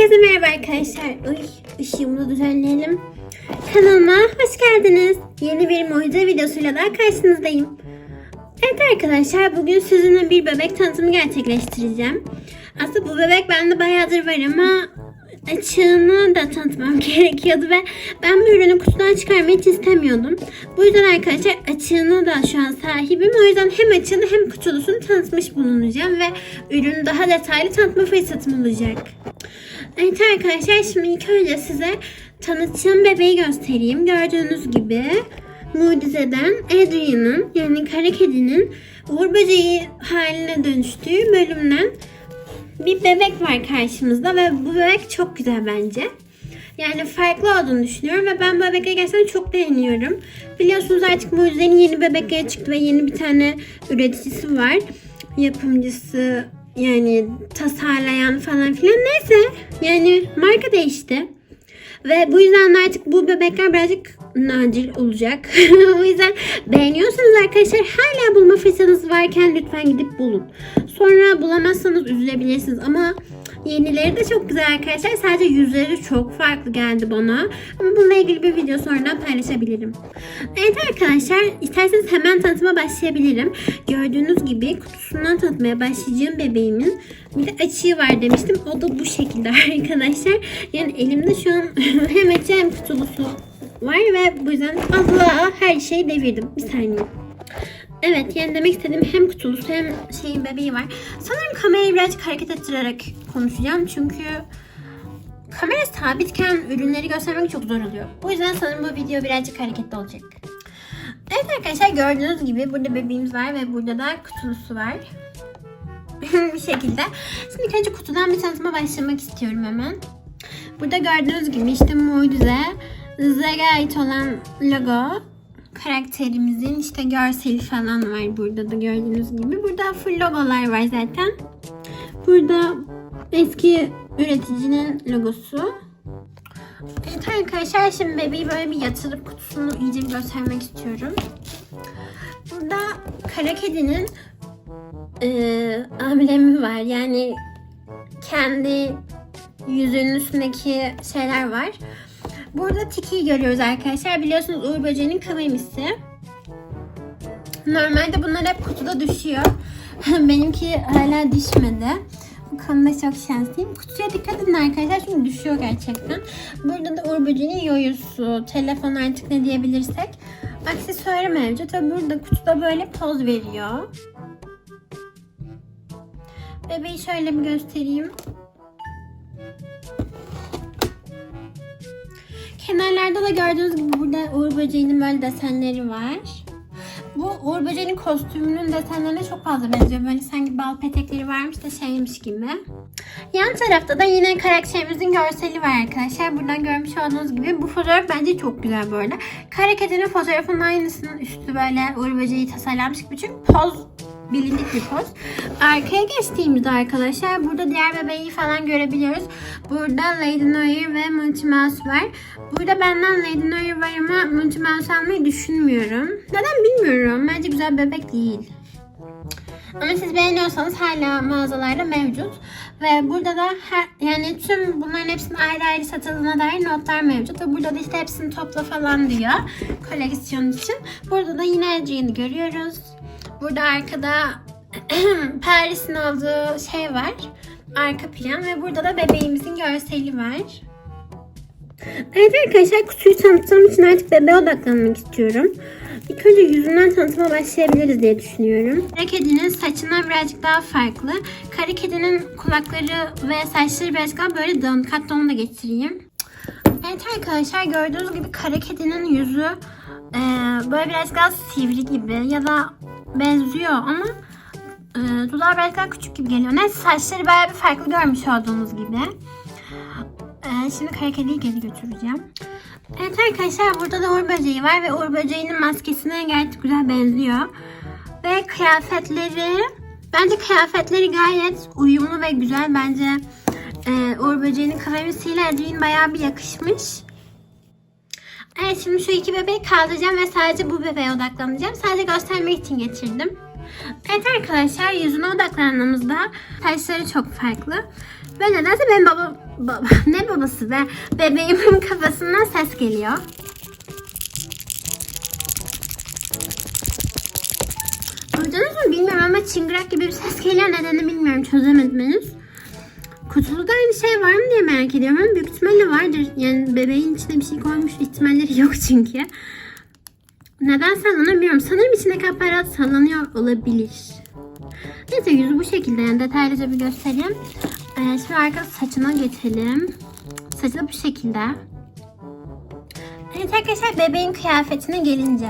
Herkese merhaba arkadaşlar. Uy, ışığımızı düzenleyelim. Kanalıma hoş geldiniz. Yeni bir mucize videosuyla daha karşınızdayım. Evet arkadaşlar bugün sizinle bir bebek tanıtımı gerçekleştireceğim. Aslında bu bebek bende bayağıdır var ama açığını da tanıtmam gerekiyordu ve ben bu ürünü kutudan çıkarmayı hiç istemiyordum. Bu yüzden arkadaşlar açığını da şu an sahibim. O yüzden hem açığını hem kutulusunu tanıtmış bulunacağım ve ürünü daha detaylı tanıtma fırsatım olacak. Evet arkadaşlar şimdi ilk önce size tanıtacağım bebeği göstereyim. Gördüğünüz gibi Mucize'den Adrian'ın yani kara kedinin Uğur böceği haline dönüştüğü bölümden bir bebek var karşımızda ve bu bebek çok güzel bence. Yani farklı olduğunu düşünüyorum ve ben bebekleri gerçekten çok beğeniyorum. Biliyorsunuz artık Mucize'nin yeni bebekleri çıktı ve yeni bir tane üreticisi var. Yapımcısı yani tasarlayan falan filan neyse yani marka değişti. Ve bu yüzden de artık bu bebekler birazcık nadir olacak. o yüzden beğeniyorsanız arkadaşlar hala bulma fırsatınız varken lütfen gidip bulun. Sonra bulamazsanız üzülebilirsiniz ama yenileri de çok güzel arkadaşlar. Sadece yüzleri çok farklı geldi bana. Ama bununla ilgili bir video sonradan paylaşabilirim. Evet arkadaşlar isterseniz hemen tanıtıma başlayabilirim. Gördüğünüz gibi kutusundan tanıtmaya başlayacağım bebeğimin bir de açığı var demiştim. O da bu şekilde arkadaşlar. Yani elimde şu an hem açığı hem kutulusu var ve bu yüzden Allah her şeyi devirdim. Bir saniye. Evet yani demek istediğim hem kutulusu hem şeyin bebeği var. Sanırım kamerayı birazcık hareket ettirerek konuşacağım çünkü kamera sabitken ürünleri göstermek çok zor oluyor. Bu yüzden sanırım bu video birazcık hareketli olacak. Evet arkadaşlar gördüğünüz gibi burada bebeğimiz var ve burada da kutulusu var. bir şekilde. Şimdi ilk önce kutudan bir tanıtıma başlamak istiyorum hemen. Burada gördüğünüz gibi işte mucize Z'ye ait olan logo karakterimizin işte görseli falan var burada da gördüğünüz gibi. Burada full logolar var zaten. Burada eski üreticinin logosu. Evet arkadaşlar şimdi bebeği böyle bir yatırıp kutusunu iyice bir göstermek istiyorum. Burada kara kedinin e, amblemi var. Yani kendi yüzünün üstündeki şeyler var. Burada Tiki'yi görüyoruz arkadaşlar. Biliyorsunuz Uğur Böceği'nin kıvemisi. Normalde bunlar hep kutuda düşüyor. Benimki hala düşmedi. Bu konuda çok şanslıyım. Kutuya dikkat edin arkadaşlar çünkü düşüyor gerçekten. Burada da Uğur Böceği'nin yoyusu, telefon artık ne diyebilirsek. Aksesuarı mevcut ve burada kutuda böyle poz veriyor. Bebeği şöyle bir göstereyim. Kenarlarda da gördüğünüz gibi burada Uğur Böceği'nin böyle desenleri var. Bu Uğur Böceği'nin kostümünün desenlerine çok fazla benziyor. Böyle sanki bal petekleri varmış da şeymiş gibi. Yan tarafta da yine karakterimizin görseli var arkadaşlar. Buradan görmüş olduğunuz gibi bu fotoğraf bence çok güzel böyle. Kara kedinin fotoğrafının aynısının üstü böyle Uğur Böceği tasarlanmış gibi. Çünkü poz bilindik bir poz. Arkaya geçtiğimizde arkadaşlar burada diğer bebeği falan görebiliyoruz. Burada Lady Noir ve Monty Mouse var. Burada benden Lady Noir var ama Monty Mouse almayı düşünmüyorum. Neden bilmiyorum. Bence güzel bebek değil. Ama siz beğeniyorsanız hala mağazalarda mevcut. Ve burada da her, yani tüm bunların hepsinin ayrı ayrı satıldığına dair notlar mevcut. Ve burada da işte hepsini topla falan diyor koleksiyon için. Burada da yine Adrian'ı görüyoruz. Burada arkada Paris'in olduğu şey var. Arka plan ve burada da bebeğimizin görseli var. Evet arkadaşlar kutuyu tanıttığım için artık bebeğe odaklanmak istiyorum. İlk önce yüzünden tanıtıma başlayabiliriz diye düşünüyorum. Kara kedinin saçından birazcık daha farklı. Kara kedinin kulakları ve saçları birazcık daha böyle dağınık. Hatta onu da getireyim. Evet arkadaşlar gördüğünüz gibi kara kedinin yüzü e, böyle biraz daha sivri gibi ya da benziyor ama e, dudağı biraz daha küçük gibi geliyor. Neyse saçları bayağı bir farklı görmüş olduğunuz gibi. E, şimdi kara kediyi geri götüreceğim. Evet arkadaşlar burada da Uğur Böceği var ve Uğur Böceği'nin maskesine gayet güzel benziyor. Ve kıyafetleri, bence kıyafetleri gayet uyumlu ve güzel. Bence e, Uğur Böceği'nin kıvamisiyle Adrian bayağı bir yakışmış. Evet şimdi şu iki bebeği kaldıracağım ve sadece bu bebeğe odaklanacağım. Sadece göstermek için getirdim. Evet arkadaşlar yüzüne odaklandığımızda saçları çok farklı. Ve nedense benim baba, baba, ne babası be? Bebeğimin kafasından ses geliyor. Duydunuz mu bilmiyorum ama çıngırak gibi bir ses geliyor. Nedenini bilmiyorum çözemedim henüz. Kutuda aynı şey var mı diye merak ediyorum ama büyük ihtimalle vardır. Yani bebeğin içine bir şey koymuş ihtimalleri yok çünkü. Neden sallanamıyorum? Sanırım içindeki aparat sallanıyor olabilir. Neyse yüzü bu şekilde yani detaylıca bir göstereyim. Ee, şimdi arka saçına geçelim. Saçı da bu şekilde. Evet arkadaşlar bebeğin kıyafetine gelince.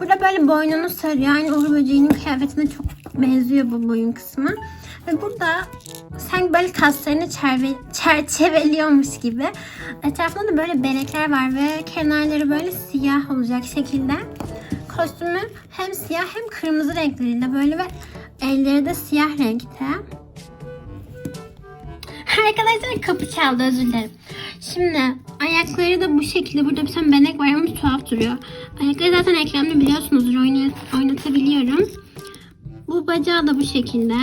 Burada böyle boynunu sarıyor. Aynı Uğur Böceği'nin kıyafetine çok benziyor bu boyun kısmı. Ve burada sanki böyle kaslarını çerve, çerçeveliyormuş gibi. Etrafında da böyle benekler var ve kenarları böyle siyah olacak şekilde. Kostümü hem siyah hem kırmızı renklerinde böyle ve elleri de siyah renkte. Arkadaşlar kapı çaldı özür dilerim. Şimdi ayakları da bu şekilde. Burada bir tane benek var ama tuhaf duruyor. Ayakları zaten eklemli biliyorsunuzdur. Oynat, oynatabiliyorum. Bu bacağı da bu şekilde.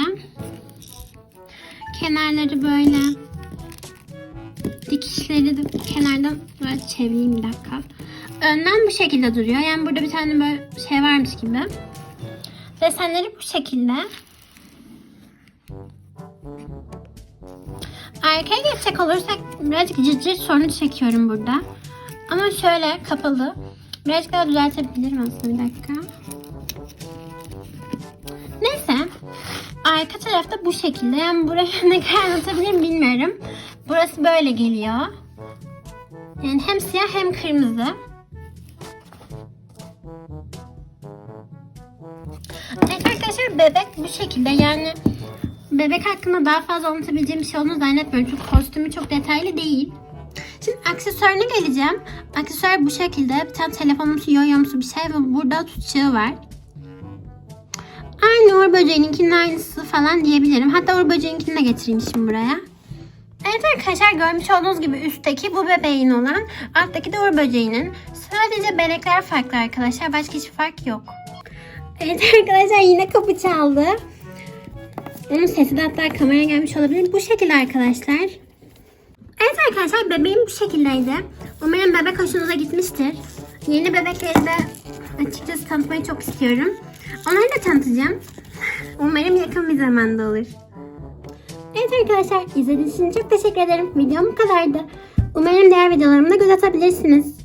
Kenarları böyle. Dikişleri de kenardan böyle çevireyim bir dakika. Önden bu şekilde duruyor. Yani burada bir tane böyle şey varmış gibi. Desenleri bu şekilde. Arkaya geçecek olursak birazcık cırcır sorunu çekiyorum burada. Ama şöyle kapalı. Birazcık daha düzeltebilirim aslında bir dakika. Arka tarafta bu şekilde. Yani buraya ne kadar anlatabilirim bilmiyorum. Burası böyle geliyor. Yani hem siyah hem kırmızı. Evet arkadaşlar bebek bu şekilde yani bebek hakkında daha fazla anlatabileceğim bir şey olduğunu zannetmiyorum. Çünkü kostümü çok detaylı değil. Şimdi aksesuarına geleceğim. Aksesuar bu şekilde. Bir tane telefonumsu, yoyomsu bir şey ve burada tutacağı var. Aynı Uğur Böceği'ninkinin aynısı falan diyebilirim. Hatta Uğur Böceği'ninkini de getireyim şimdi buraya. Evet arkadaşlar görmüş olduğunuz gibi üstteki bu bebeğin olan, alttaki de Uğur Böceği'nin. Sadece benekler farklı arkadaşlar. Başka hiçbir fark yok. Evet arkadaşlar yine kapı çaldı. Onun sesi de hatta kameraya gelmiş olabilir. Bu şekilde arkadaşlar. Evet arkadaşlar bebeğim bu şekildeydi. Umarım bebek hoşunuza gitmiştir. Yeni bebekleri de açıkçası tanıtmayı çok istiyorum. Onları da tanıtacağım. Umarım yakın bir zamanda olur. Evet arkadaşlar izlediğiniz için çok teşekkür ederim. Videom bu kadardı. Umarım diğer videolarımda göz atabilirsiniz.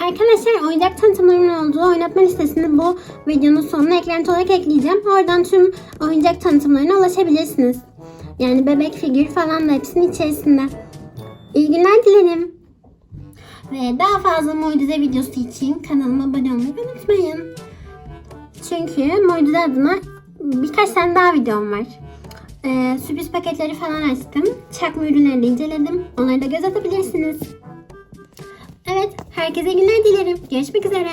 Arkadaşlar oyuncak tanıtımlarımın olduğu oynatma listesini bu videonun sonuna eklenti olarak ekleyeceğim. Oradan tüm oyuncak tanıtımlarına ulaşabilirsiniz. Yani bebek figür falan da hepsinin içerisinde. İyi günler dilerim. Ve daha fazla mucize videosu için kanalıma abone olmayı unutmayın. Çünkü mucize adına birkaç tane daha videom var. Ee, sürpriz paketleri falan açtım. Çakma ürünleri de inceledim. Onları da göz atabilirsiniz. Evet, herkese günler dilerim. Görüşmek üzere.